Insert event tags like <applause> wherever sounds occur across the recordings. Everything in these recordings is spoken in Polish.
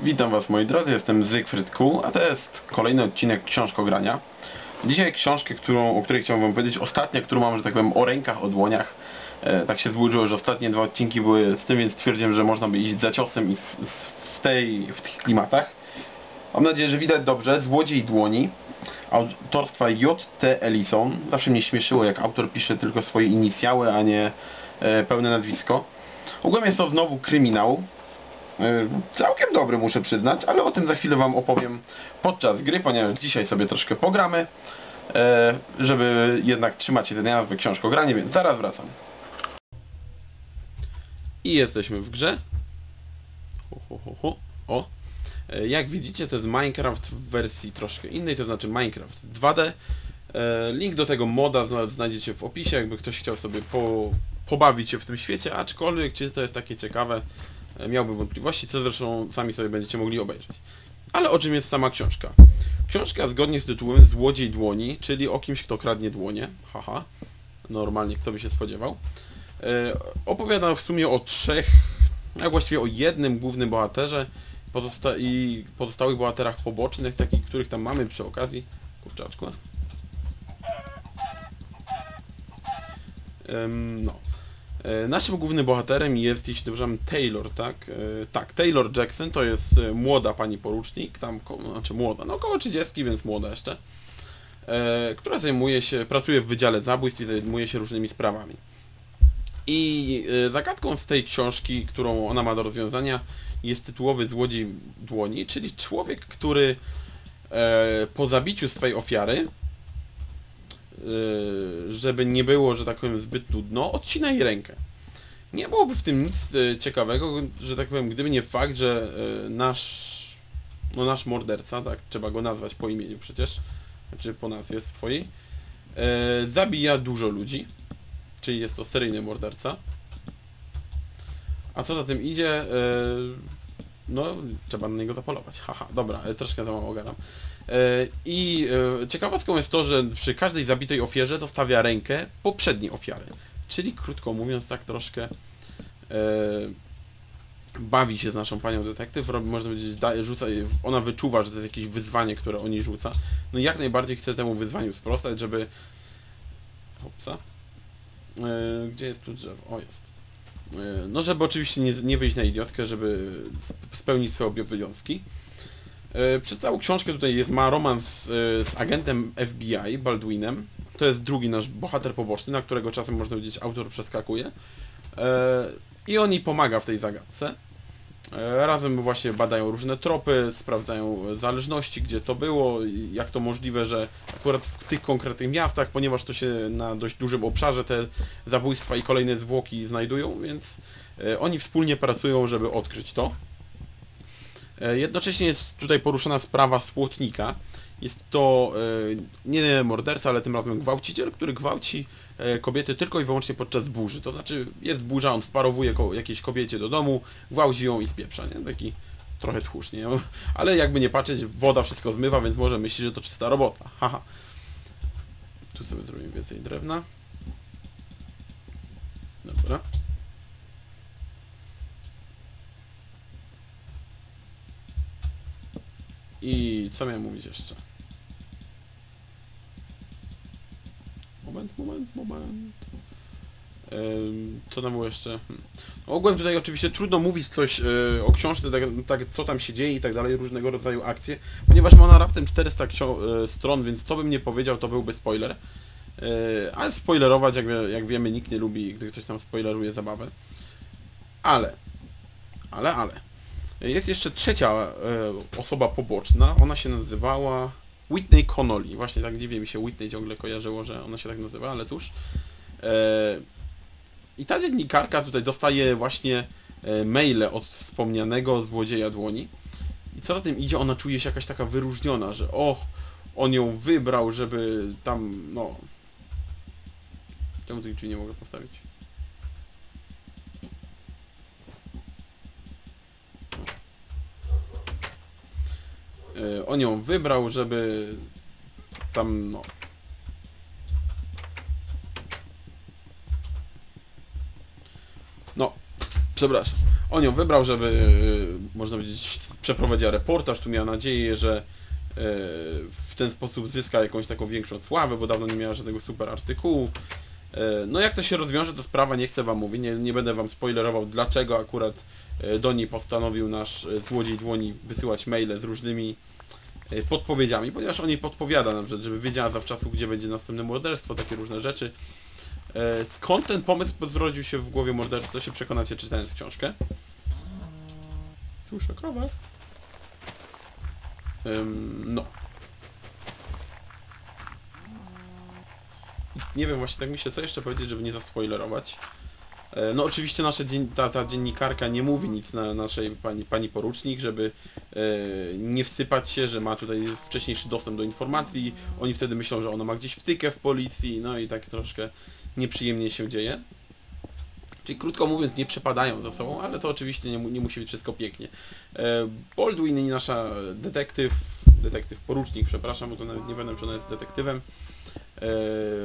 Witam Was moi drodzy, jestem Zygfryd Q, a to jest kolejny odcinek Książkogrania. Dzisiaj książkę, którą, o której chciałbym Wam powiedzieć, ostatnia, którą mam, że tak powiem, o rękach, o dłoniach. E, tak się złożyło, że ostatnie dwa odcinki były z tym, więc stwierdziłem, że można by iść za ciosem i z, z, tej, w tych klimatach. Mam nadzieję, że widać dobrze. Złodziej dłoni autorstwa J.T. Ellison. Zawsze mnie śmieszyło, jak autor pisze tylko swoje inicjały, a nie e, pełne nazwisko. Ogółem jest to znowu kryminał. E, Całkiem dobry muszę przyznać, ale o tym za chwilę Wam opowiem podczas gry, ponieważ dzisiaj sobie troszkę pogramy, e, żeby jednak trzymać się tej nazwy książkogranie, więc zaraz wracam. I jesteśmy w grze. Ho, ho, ho, ho. O! E, Jak widzicie to jest Minecraft w wersji troszkę innej, to znaczy Minecraft 2D. E, Link do tego moda zna- znajdziecie w opisie, jakby ktoś chciał sobie po, pobawić się w tym świecie, aczkolwiek czy to jest takie ciekawe, miałby wątpliwości, co zresztą sami sobie będziecie mogli obejrzeć. Ale o czym jest sama książka? Książka zgodnie z tytułem Złodziej dłoni, czyli o kimś, kto kradnie dłonie. Haha. Normalnie, kto by się spodziewał. E, opowiada w sumie o trzech, a właściwie o jednym głównym bohaterze pozosta i pozostałych bohaterach pobocznych, takich, których tam mamy przy okazji. Kurczaczku. No. E, Naszym głównym bohaterem jest, jeśli dobrze mam, Taylor, tak? E, Tak, Taylor Jackson to jest e, młoda pani porucznik, tam, znaczy młoda, no około 30, więc młoda jeszcze, która zajmuje się, pracuje w Wydziale Zabójstw i zajmuje się różnymi sprawami. I zagadką z tej książki, którą ona ma do rozwiązania, jest tytułowy złodziej dłoni, czyli człowiek, który po zabiciu swojej ofiary, żeby nie było, że tak powiem, zbyt nudno, odcina jej rękę. Nie byłoby w tym nic e, ciekawego, że tak powiem, gdyby nie fakt, że e, nasz, no nasz morderca, tak, trzeba go nazwać po imieniu przecież, znaczy po nazwie swojej, zabija dużo ludzi, czyli jest to seryjny morderca. A co za tym idzie, no trzeba na niego zapolować. <laughs> Haha, dobra, e, troszkę za mało gadam. E, I e, ciekawostką jest to, że przy każdej zabitej ofierze zostawia rękę poprzedniej ofiary. Czyli krótko mówiąc tak troszkę bawi się z naszą panią detektyw, robi, można powiedzieć, daje, rzuca, ona wyczuwa, że to jest jakieś wyzwanie, które oni rzuca. No i jak najbardziej chce temu wyzwaniu sprostać, żeby... Hopsa. Gdzie jest tu drzewo? O, jest. E, No, żeby oczywiście nie, nie wyjść na idiotkę, żeby sp- spełnić swoje obowiązki. E, Przez całą książkę tutaj jest, ma romans e, z agentem FBI, Baldwinem. To jest drugi nasz bohater poboczny, na którego czasem można powiedzieć autor przeskakuje. I on jej pomaga w tej zagadce. E, Razem właśnie badają różne tropy, sprawdzają zależności, gdzie co było, jak to możliwe, że akurat w tych konkretnych miastach, ponieważ to się na dość dużym obszarze te zabójstwa i kolejne zwłoki znajdują, więc e, oni wspólnie pracują, żeby odkryć to. E, Jednocześnie jest tutaj poruszona sprawa spłotnika. Jest to e, nie morderca, ale tym razem gwałciciel, który gwałci e, kobiety tylko i wyłącznie podczas burzy. To znaczy jest burza, on wparowuje ko jakiejś kobiecie do domu, gwałci ją i spieprza, nie? Taki trochę tchórz, nie? <laughs> Ale jakby nie patrzeć, woda wszystko zmywa, więc może myśli, że to czysta robota. <laughs> Haha. Tu sobie zrobimy więcej drewna. Dobra. I co miałem mówić jeszcze? Moment, moment, moment. Co tam było jeszcze? Hmm. Ogółem tutaj oczywiście trudno mówić coś e, o książce, tak, tak, co tam się dzieje i tak dalej, różnego rodzaju akcje, ponieważ ma ona raptem 400 ksio- e, stron, więc co bym nie powiedział, to byłby spoiler. E, ale spoilerować, jak, jak wiemy, nikt nie lubi, gdy ktoś tam spoileruje zabawę. Ale, ale, ale. Jest jeszcze trzecia e, osoba poboczna, ona się nazywała Whitney Connolly. Właśnie tak dziwnie mi się Whitney ciągle kojarzyło, że ona się tak nazywa, ale cóż. E, I ta dziennikarka tutaj dostaje właśnie e, maile od wspomnianego złodzieja dłoni. I co za tym idzie, ona czuje się jakaś taka wyróżniona, że och, on ją wybrał, żeby tam, no... Czemu drzwi nie mogę postawić? On ją wybrał, żeby tam, no... No, przepraszam, on ją wybrał, żeby, e, można powiedzieć, przeprowadziła reportaż, tu miała nadzieję, że e, w ten sposób zyska jakąś taką większą sławę, bo dawno nie miała żadnego super artykułu. No jak to się rozwiąże, to sprawa nie chcę wam mówić, nie, nie będę wam spoilerował, dlaczego akurat do niej postanowił nasz złodziej dłoni wysyłać maile z różnymi podpowiedziami, ponieważ on jej podpowiada nam, że- żeby wiedziała zawczasu, gdzie będzie następne morderstwo, takie różne rzeczy. E, Skąd ten pomysł zrodził się w głowie morderstwa, się przekonacie czytając książkę. Słyszę krowę. No. Nie wiem właśnie tak myślę, co jeszcze powiedzieć, żeby nie zaspoilerować. E, No oczywiście nasza dzien ta, ta dziennikarka nie mówi nic na naszej pani, pani porucznik, żeby e, nie wsypać się, że ma tutaj wcześniejszy dostęp do informacji. Oni wtedy myślą, że ona ma gdzieś wtykę w policji, no i tak troszkę nieprzyjemnie się dzieje. Czyli krótko mówiąc nie przepadają za sobą, ale to oczywiście nie, nie musi być wszystko pięknie. E, Baldwin i nasza detektyw, detektyw porucznik, przepraszam, bo to nawet nie będę, czy ona jest detektywem,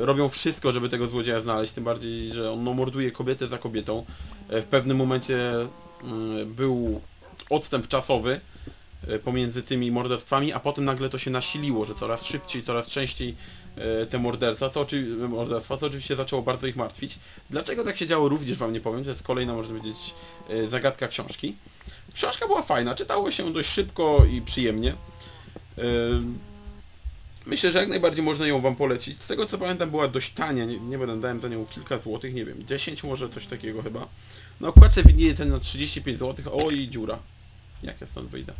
robią wszystko, żeby tego złodzieja znaleźć, tym bardziej, że on no, morduje kobietę za kobietą. E, w pewnym momencie mm, był odstęp czasowy e, pomiędzy tymi morderstwami, a potem nagle to się nasiliło, że coraz szybciej, coraz częściej e, te morderca, co, oczy, morderstwa, co oczywiście zaczęło bardzo ich martwić. Dlaczego tak się działo również wam nie powiem, to jest kolejna, można powiedzieć, e, zagadka książki. Książka była fajna, czytało się dość szybko i przyjemnie. E, Myślę, że jak najbardziej można ją wam polecić. Z tego co pamiętam była dość tania, nie, nie będę dałem za nią kilka złotych, nie wiem, 10 może coś takiego chyba. Na okładce widnieje cena 35 złotych, oj dziura. Jak ja stąd wyjdę?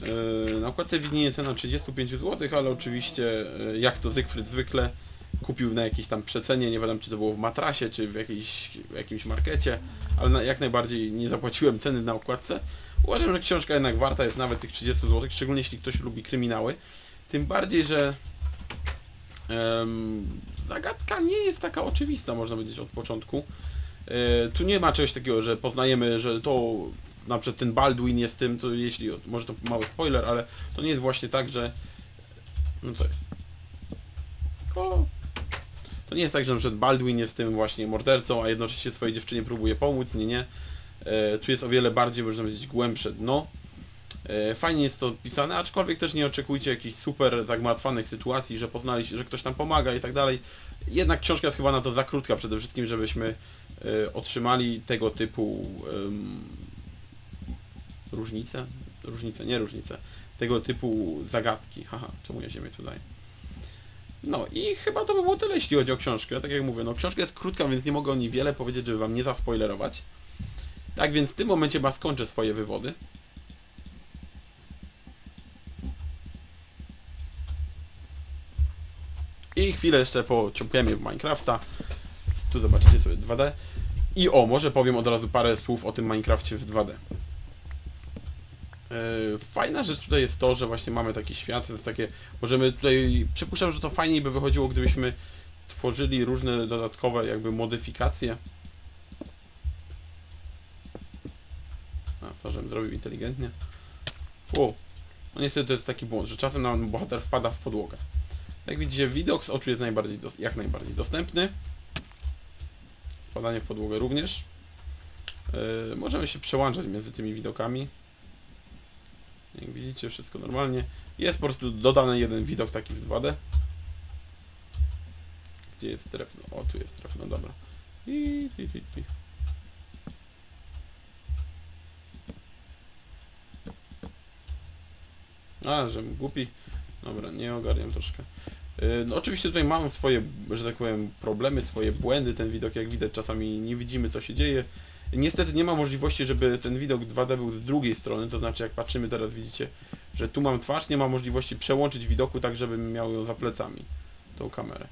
Yy, Na okładce widnieje cena 35 zł, ale oczywiście yy, jak to Zygfryd zwykle kupił na jakiejś tam przecenie, nie wiem czy to było w matrasie, czy w, jakiejś, w jakimś markecie, ale jak najbardziej nie zapłaciłem ceny na okładce. Uważam, że książka jednak warta jest nawet tych 30 zł, szczególnie jeśli ktoś lubi kryminały. Tym bardziej, że em, zagadka nie jest taka oczywista, można powiedzieć, od początku. E, tu nie ma czegoś takiego, że poznajemy, że to na przykład ten Baldwin jest tym, to jeśli, może to mały spoiler, ale to nie jest właśnie tak, że... No co jest? To nie jest tak, że na przykład Baldwin jest tym właśnie mordercą, a jednocześnie swojej dziewczynie próbuje pomóc, nie, nie. E, tu jest o wiele bardziej, można powiedzieć, głębsze dno. E, Fajnie jest to pisane, aczkolwiek też nie oczekujcie jakichś super zagmatwanych sytuacji, że poznaliście, że ktoś tam pomaga i tak dalej. Jednak książka jest chyba na to za krótka przede wszystkim, żebyśmy e, otrzymali tego typu różnice? Różnice, nie różnice. Tego typu zagadki. Haha, czemu ja ziemię tutaj? No i chyba to by było tyle, jeśli chodzi o książkę. Tak jak mówię, no książka jest krótka, więc nie mogę o niej wiele powiedzieć, żeby wam nie zaspoilerować. Tak więc w tym momencie chyba skończę swoje wywody. I chwilę jeszcze pociąpiemy w Minecrafta. Tu zobaczycie sobie 2D. I o, może powiem od razu parę słów o tym Minecrafcie w 2D. Yy, Fajna rzecz tutaj jest to, że właśnie mamy taki świat, to jest takie, możemy tutaj, przypuszczam, że to fajniej by wychodziło, gdybyśmy tworzyli różne dodatkowe jakby modyfikacje. A, to żebym zrobił inteligentnie. O, no niestety to jest taki błąd, że czasem nam bohater wpada w podłogę. Jak widzicie, widok z oczu jest najbardziej jak najbardziej dostępny. Spadanie w podłogę również. Yy, możemy się przełączać między tymi widokami. Jak widzicie, wszystko normalnie. Jest po prostu dodany jeden widok taki w 2D. Gdzie jest drewno? O, tu jest drewno, dobra. I, i, i, i. A, że głupi. Dobra, nie ogarniam troszkę. Yy, No oczywiście tutaj mam swoje, że tak powiem, problemy, swoje błędy. Ten widok, jak widać, czasami nie widzimy, co się dzieje. Niestety nie ma możliwości, żeby ten widok 2D był z drugiej strony, to znaczy jak patrzymy teraz, widzicie, że tu mam twarz, nie ma możliwości przełączyć widoku tak, żebym miał ją za plecami, tą kamerę.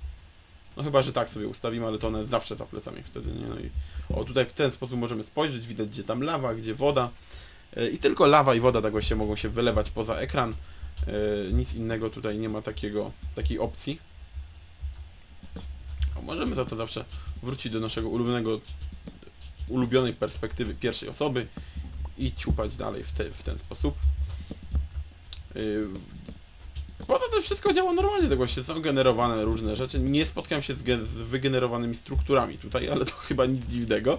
No chyba, że tak sobie ustawimy, ale to ona jest zawsze za plecami wtedy, nie? No i o, tutaj w ten sposób możemy spojrzeć, widać gdzie tam lawa, gdzie woda. Yy, I tylko lawa i woda tak właśnie mogą się wylewać poza ekran. Yy, nic innego tutaj nie ma takiego, takiej opcji. O, możemy za to zawsze wrócić do naszego ulubionego, ulubionej perspektywy pierwszej osoby i ciupać dalej w, te, w ten sposób. Yy, Poza tym wszystko działa normalnie, tak właśnie są generowane różne rzeczy. Nie spotkałem się z, z wygenerowanymi strukturami tutaj, ale to <laughs> chyba nic dziwnego.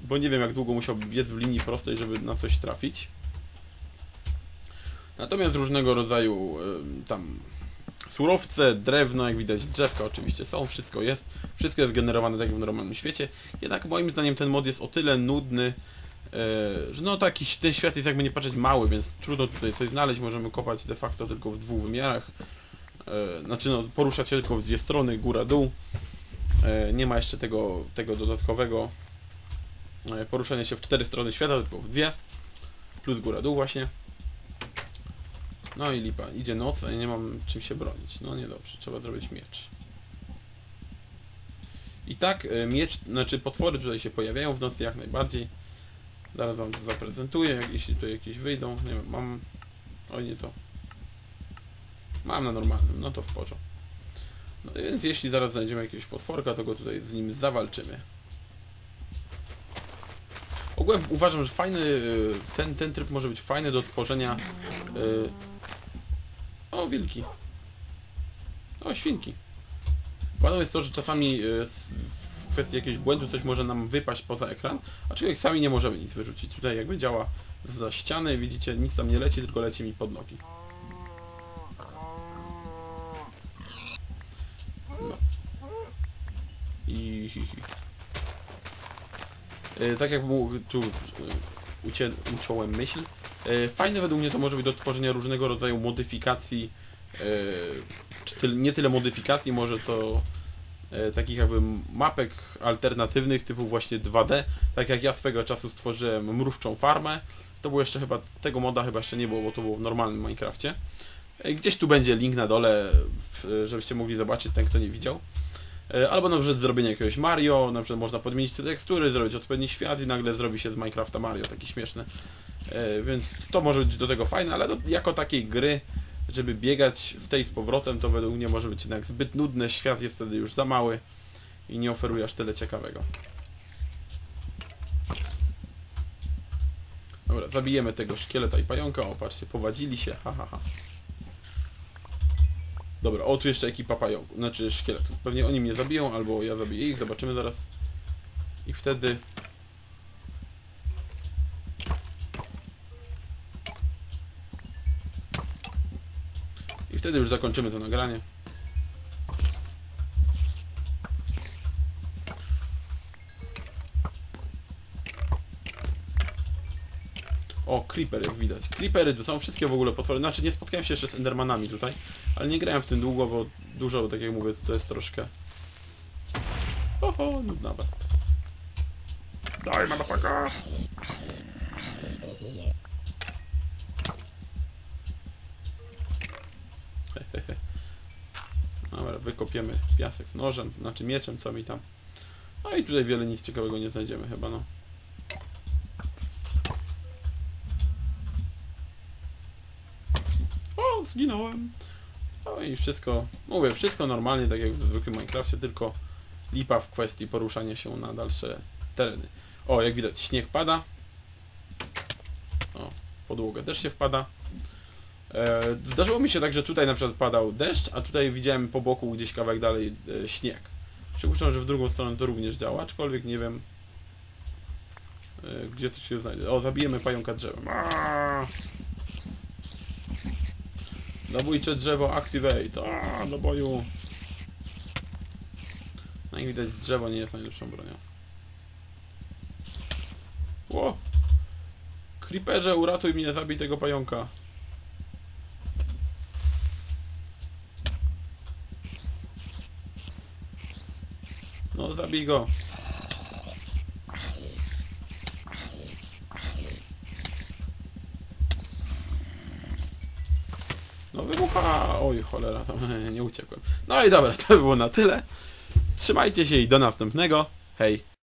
bo nie wiem jak długo musiałby biec w linii prostej, żeby na coś trafić. Natomiast różnego rodzaju e, tam surowce, drewno, jak widać drzewka oczywiście są, wszystko jest, wszystko jest generowane tak jak w normalnym świecie, jednak moim zdaniem ten mod jest o tyle nudny, e, że no taki ten świat jest jakby nie patrzeć mały, więc trudno tutaj coś znaleźć, możemy kopać de facto tylko w dwóch wymiarach, e, znaczy no poruszać się tylko w dwie strony, góra, dół, e, nie ma jeszcze tego, tego dodatkowego poruszania się w cztery strony świata, tylko w dwie, plus góra, dół właśnie. No i lipa, idzie noc, a ja nie mam czym się bronić. No niedobrze, trzeba zrobić miecz. I tak e, miecz, znaczy potwory tutaj się pojawiają w nocy jak najbardziej. Zaraz wam to zaprezentuję, jak jeśli tu jakieś wyjdą. Nie wiem, mam... Oj, nie to. Mam na normalnym, no to w porządku. No więc jeśli zaraz znajdziemy jakiegoś potworka, to go tutaj z nim zawalczymy. Ogółem uważam, że fajny, y, ten, ten tryb może być fajny do tworzenia... y, Wilki. O, świnki. Ważne jest to, że czasami s- w kwestii jakiegoś błędu coś może nam wypaść poza ekran, aczkolwiek sami nie możemy nic wyrzucić. Tutaj jakby działa za ściany, widzicie, nic tam nie leci, tylko leci mi pod nogi. No. I... E, tak jak mu tu e, uciąłem myśl, e, fajne według mnie to może być do tworzenia różnego rodzaju modyfikacji, e, nie tyle modyfikacji może co e, takich jakby mapek alternatywnych typu właśnie 2D, tak jak ja swego czasu stworzyłem mrówczą farmę, to było jeszcze chyba, tego moda chyba jeszcze nie było, bo to było w normalnym Minecrafcie. E, Gdzieś tu będzie link na dole, e, żebyście mogli zobaczyć, ten kto nie widział. E, Albo na przykład zrobienie jakiegoś Mario, na przykład można podmienić te tekstury, zrobić odpowiedni świat i nagle zrobi się z Minecrafta Mario, taki śmieszny. E, Więc to może być do tego fajne, ale do, jako takiej gry, żeby biegać w tej z powrotem, to według mnie może być jednak zbyt nudne, świat jest wtedy już za mały i nie oferuje aż tyle ciekawego. Dobra, zabijemy tego szkieleta i pająka, o patrzcie, powadzili się, ha ha ha. Dobra, o tu jeszcze ekipa pająków, znaczy szkieletów. Pewnie oni mnie zabiją, albo ja zabiję ich, zobaczymy zaraz. I wtedy... wtedy już zakończymy to nagranie. O, Creeper jak widać. Creepery to są wszystkie w ogóle potwory. Znaczy nie spotkałem się jeszcze z Endermanami tutaj, ale nie grałem w tym długo, bo dużo, tak jak mówię, to jest troszkę... Oho, nudnawe. Daj, motherfucker! Dobra, wykopiemy piasek nożem, znaczy mieczem, co mi tam. No i tutaj wiele nic ciekawego nie znajdziemy chyba, no. O, zginąłem. No i wszystko, mówię, wszystko normalnie, tak jak w zwykłym Minecrafcie, tylko lipa w kwestii poruszania się na dalsze tereny. O, jak widać, śnieg pada. O, podłoga też się wpada. E, zdarzyło mi się tak, że tutaj na przykład padał deszcz, a tutaj widziałem po boku gdzieś kawałek dalej e, śnieg. Przypuszczam, że w drugą stronę to również działa, aczkolwiek nie wiem e, gdzie to się znajdzie. O, zabijemy pająka drzewem. Aaaa! Zabójcze drzewo activate. Aaaa, do boju. No jak widać drzewo nie jest najlepszą bronią. Ło! Creeperze, uratuj mnie, zabij tego pająka. No, zabij go. No wybucha! Oj, cholera, <laughs> nie uciekłem. No i dobra, to by było na tyle. Trzymajcie się i do następnego. Hej!